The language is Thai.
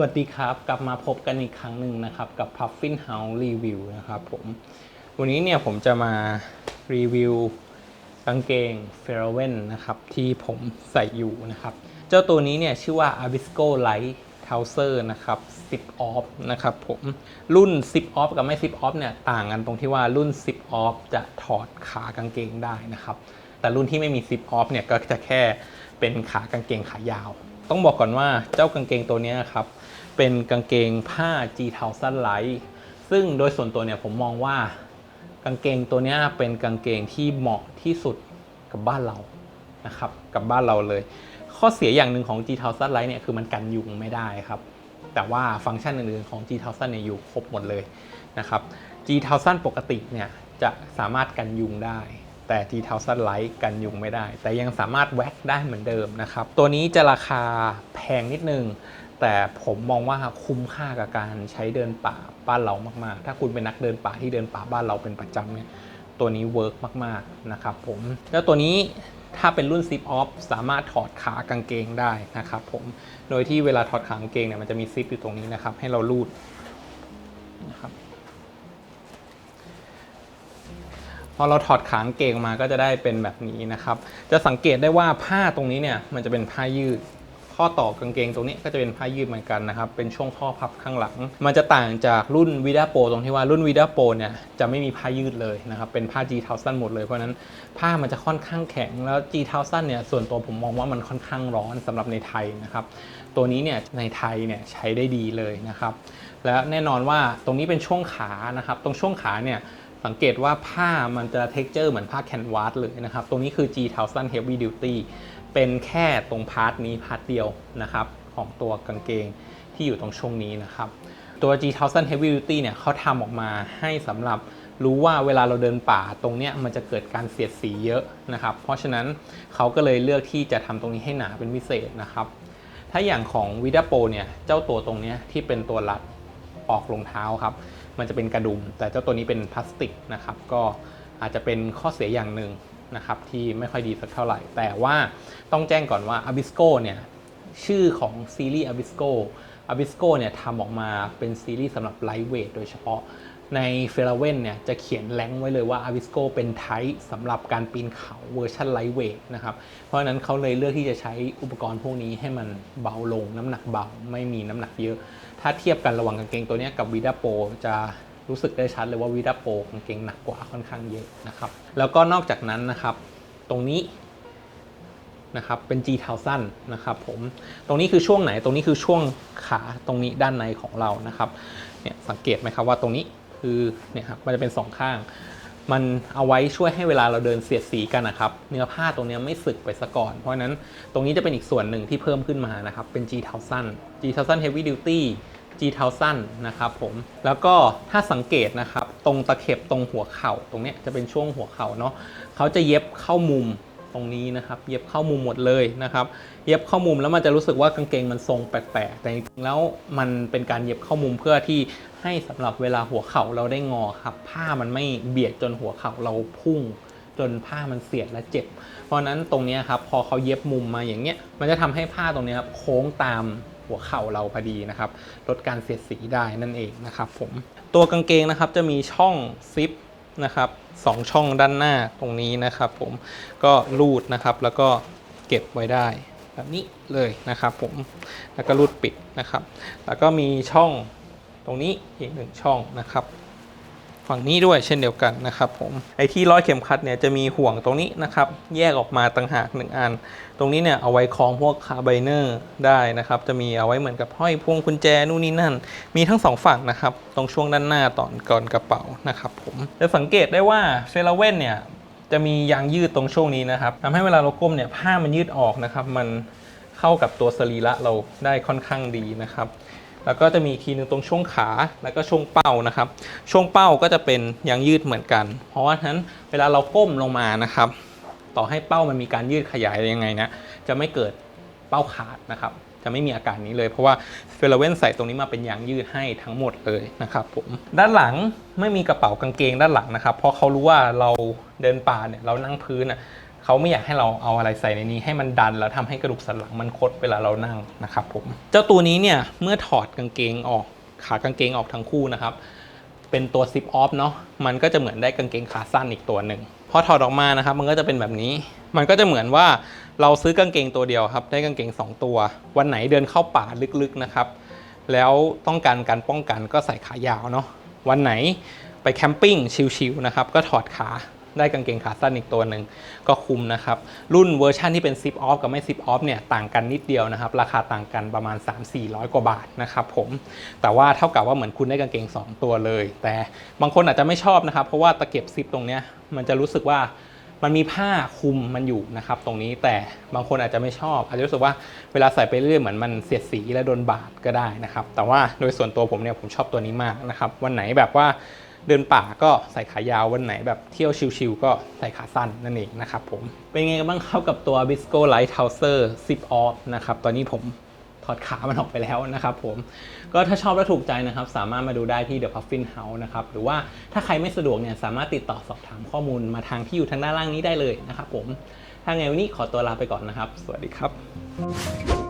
วัสดีครับ กลับมาพบกันอีกครั้งหนึ่งนะครับ กับ Puffin House Review นะครับผม วันนี้เนี่ยผมจะมารีวิวกางเกง f a r w e n นะครับ ที่ผมใส่อยู่นะครับ เจ้าตัวนี้เนี่ยชื่อว่า Avisco Light Trouser นะครับ Zip Off นะครับผมรุ่น Zip Off กับไม่ Zip Off เนี่ยต่างกันตรงที่ว่ารุ่น Zip Off จะถอดขากางเกงได้นะครับ แต่รุ่นที่ไม่มี Zip Off เนี่ยก็จะแค่เป็นขากางเกงขายาวต้องบอกก่อนว่าเจ้ากางเกงตัวนี้ยครับ เป็นกางเกงผ้า G t o u s a n Light ซึ่งโดยส่วนตัวเนี่ยผมมองว่ากางเกงตัวนี้เป็นกางเกงที่เหมาะที่สุดกับบ้านเรานะครับกับบ้านเราเลย ข้อเสียอย่างหนึ่งของ G t o u s a n Light เนี่ยคือมันกันยุงไม่ได้ครับ แต่ว่าฟังก์ชันอื่นๆของ G t o u s a n เนี่ยอยู่ครบหมดเลยนะครับ G t o u s a n ปกติเนี่ยจะสามารถกันยุงได้แต่ G t o u s a n Light กันยุงไม่ได้ แต่ยังสามารถแว็กได้เหมือนเดิมนะครับ ตัวนี้จะราคาแพงนิดนึง แต่ผมมองว่าคุ้มค่ากับการใช้เดินป่าบ้านเรามาก ๆ ถ้าคุณเป็นนักเดินป่าที่เดินป่าบ้านเราเป็นประจำเนี่ยตัวนี้เวิร์กมาก ๆ นะครับผม แล้วตัวนี้ถ้าเป็นรุ่น Zip Off สามารถถอดขากางเกงได้นะครับผม โดยที่เวลาถอดขากางเกงเนี่ยมันจะมีซิปอยู่ตรงนี้นะครับ ให้เราลูดนะครับพอเราถอดขางเกงมาก็จะได้เป็นแบบนี้นะครับ จะสังเกตได้ว่าผ้าตรงนี้เนี่ยมันจะเป็นผ้ายืด ข้อต่อกางเกงตรงนี้ก็จะเป็นผ้ายืดเหมือนกันนะครับเป็นช่วงข้อพับข้างหลัง มันจะต่างจากรุ่นวีดาโปตรงที่ว่ารุ่นวีดาโปเนี่ยจะไม่มีผ้ายืดเลยนะครับเป็นผ้า G เทาสั้นหมดเลยเพราะนั้นผ้ามันจะค่อนข้างแข็งแล้ว G เทาสั้นเนี่ยส่วนตัวผมมองว่ามันค่อนข้างร้อนสำหรับในไทยนะครับตัวนี้เนี่ยในไทยเนี่ยใช้ได้ดีเลยนะครับและแน่นอนว่าตรงนี้เป็นช่วงขานะครับตรงช่วงขาเนี่ย สังเกตว่าผ้ามันจะเท็กเจอร์เหมือนผ้าแคนวาสเลยนะครับ ตรงนี้คือ G เทาสั้น Heavy Duty เป็นแค่ตรงพาร์ทนี้พาร์ทเดียวนะครับ ของตัวกางเกงที่อยู่ตรงช่วงนี้นะครับ ตัว G 1 0 0 0 Heavy Duty เนี่ยเขาทำออกมาให้สำหรับรู้ว่าเวลาเราเดินป่าตรงเนี้ยมันจะเกิดการเสียดสีเยอะนะครับ เพราะฉะนั้นเขาก็เลยเลือกที่จะทำตรงนี้ให้หนาเป็นพิเศษนะครับ ถ้าอย่างของวิดาโปเนี่ยเจ้าตัวตรงเนี้ยที่เป็นตัวรัดปอกรองเท้าครับ มันจะเป็นกระดุม แต่เจ้าตัวนี้เป็นพลาสติกนะครับ ก็อาจจะเป็นข้อเสียอย่างหนึ่งนะครับที่ไม่ค่อยดีสักเท่าไหร่ แต่ว่าต้องแจ้งก่อนว่า Abisco เนี่ยชื่อของซีรีส์ Abisco Abisco เนี่ยทำออกมาเป็นซีรีส์สำหรับไลท์เวทโดยเฉพาะ ใน f e r a w e n เนี่ยจะเขียนแรงไว้เลยว่า Abisco เป็นไทป์สำหรับการปีนเขาเวอร์ชันไลท์เวทนะครับ เพราะฉะนั้นเขาเลยเลือกที่จะใช้อุปกรณ์พวกนี้ให้มันเบาลงน้ำหนักเบา ไม่มีน้ำหนักเยอะ ถ้าเทียบกันระหว่างกางเกงตัวนี้กับวีดาโปจะรู้สึกได้ชัดเลยว่าวีดาโปกางเกงหนักกว่าค่อนข้างเยอะนะครับแล้วก็นอกจากนั้นนะครับ ตรงนี้นะครับเป็น G เทาสั้นนะครับผมตรงนี้คือช่วงไหนตรงนี้คือช่วงขาตรงนี้ด้านในของเรานะครับเนี่ยสังเกตไหมครับว่าตรงนี้ คือเนี่ยครับมันจะเป็นสองข้าง มันเอาไว้ช่วยให้เวลาเราเดินเสียดสีกันนะครับ เนื้อผ้าตรงเนี้ยไม่สึกไปซะก่อน เพราะนั้นตรงนี้จะเป็นอีกส่วนหนึ่งที่เพิ่มขึ้นมานะครับ เป็น G เทาสั้น G เทาสั้น Heavy Duty G เทาสั้นนะครับผม แล้วก็ถ้าสังเกตนะครับ ตรงตะเข็บตรงหัวเข่าตรงเนี้ยจะเป็นช่วงหัวเข่าเนาะเขาจะเย็บเข้ามุม ตรงนี้นะครับเย็บเข้ามุมหมดเลยนะครับ เย็บเข้ามุมแล้วมันจะรู้สึกว่ากางเกงมันทรงแปลกๆแต่จริงๆแล้วมันเป็นการเย็บเข้ามุมเพื่อที่ให้สำหรับเวลาหัวเข่าเราได้งอครับ ผ้ามันไม่เบียดจนหัวเข่าเราพุ่งจนผ้ามันเสียดและเจ็บ เพราะนั้นตรงนี้ครับพอเขาเย็บมุมมาอย่างเงี้ยมันจะทำให้ผ้าตรงนี้ครับโค้งตามหัวเข่าเราพอดีนะครับลดการเสียดสีได้นั่นเองนะครับผมตัวกางเกงนะครับจะมีช่องซิป นะครับสองช่องด้านหน้าตรงนี้นะครับผมก็รูดนะครับแล้วก็เก็บไว้ได้แบบนี้เลยนะครับผมแล้วก็รูดปิดนะครับ แล้วก็มีช่องตรงนี้อีกหนึ่งช่องนะครับ ฝั่งนี้ด้วยเช่นเดียวกันนะครับผมไอ้ที่ร้อยเข็มขัดเนี่ยจะมีห่วงตรงนี้นะครับแยกออกมาต่างหากหนึ่งอัน ตรงนี้เนี่ยเอาไว้คล้องพวกคาร์ไบเนอร์ได้นะครับจะมีเอาไว้เหมือนกับห้อยพวงกุญแจนู่นนี่นั่น มีทั้งสองฝั่งนะครับตรงช่วงด้านหน้าตอนก่อนกระเป๋านะครับผมจะสังเกตได้ว่าเฟลเว่นเนี่ยจะมียางยืดตรงช่วงนี้นะครับทำให้เวลาเราก้มเนี่ยผ้ามันยืดออกนะครับมันเข้ากับตัวสรีระเราได้ค่อนข้างดีนะครับ แล้วก็จะมีทีนึงตรงช่วงขาแล้วก็ช่วงเป้านะครับ ช่วงเป้าก็จะเป็นยางยืดเหมือนกัน เพราะว่าฉะนั้นเวลาเราก้มลงมานะครับ ต่อให้เป้ามันมีการยืดขยายยังไงนะจะไม่เกิดเป้าขาดนะครับ จะไม่มีอาการนี้เลย เพราะว่าเฟลเวนใส่ตรงนี้มาเป็นยางยืดให้ทั้งหมดเลยนะครับผมด้านหลังไม่มีกระเป๋ากางเกงด้านหลังนะครับ เพราะเขารู้ว่าเราเดินป่าเนี่ยเรานั่งพื้นอะ เขาไม่อยากให้เราเอาอะไรใส่ในนี้ให้มันดันแล้วทำให้กระดูกสันหลังมันคดเวลาเรานั่งนะครับผมเจ้าตัวนี้เนี่ยเมื่อถอดกางเกงออกขากางเกงออกทั้งคู่นะครับเป็นตัวซิปออฟเนาะมันก็จะเหมือนได้กางเกงขาสั้นอีกตัวหนึ่งพอถอดออกมานะครับ มันก็จะเป็นแบบนี้ มันก็จะเหมือนว่าเราซื้อกางเกงตัวเดียวครับ ได้กางเกง 2 ตัว วันไหนเดินเข้าป่าลึกๆนะครับ แล้วต้องการการป้องกันก็ใส่ขายาวเนาะวันไหนไปแคมปิ้งชิลๆนะครับ ก็ถอดขา ได้กางเกงขาสั้นอีกตัวหนึ่งก็คุ้มนะครับ รุ่นเวอร์ชันที่เป็นซิปออฟกับไม่ซิปออฟเนี่ยต่างกันนิดเดียวนะครับ ราคาต่างกันประมาณ 3-400 กว่าบาทนะครับผมแต่ว่าเท่ากับว่าเหมือนคุณได้กางเกง 2 ตัวเลย แต่บางคนอาจจะไม่ชอบนะครับ เพราะว่าตะเก็บซิปตรงเนี้ยมันจะรู้สึกว่ามันมีผ้าคุมมันอยู่นะครับตรงนี้แต่บางคนอาจจะไม่ชอบ อาจจะรู้สึกว่าเวลาใส่ไปเรื่อยเหมือนมันเสียดสีและโดนบาดก็ได้นะครับ แต่ว่าโดยส่วนตัวผมเนี่ยผมชอบตัวนี้มากนะครับ วันไหนแบบว่า เดินป่าก็ใส่ขายาววันไหนแบบเที่ยวชิลๆก็ใส่ขาสั้นนั่นเองนะครับผม เป็นไงกันบ้างครับกับตัว Bisco Light Trouser Zip Off นะครับ ตอนนี้ผมถอดขามันออกไปแล้วนะครับผม ก็ถ้าชอบและถูกใจนะครับ สามารถมาดูได้ที่ The Puffin House นะครับ หรือว่าถ้าใครไม่สะดวกเนี่ยสามารถติดต่อสอบถามข้อมูลมาทางที่อยู่ทางด้านล่างนี้ได้เลยนะครับผมถ้าไงวันนี้ขอตัวลาไปก่อนนะครับ สวัสดีครับ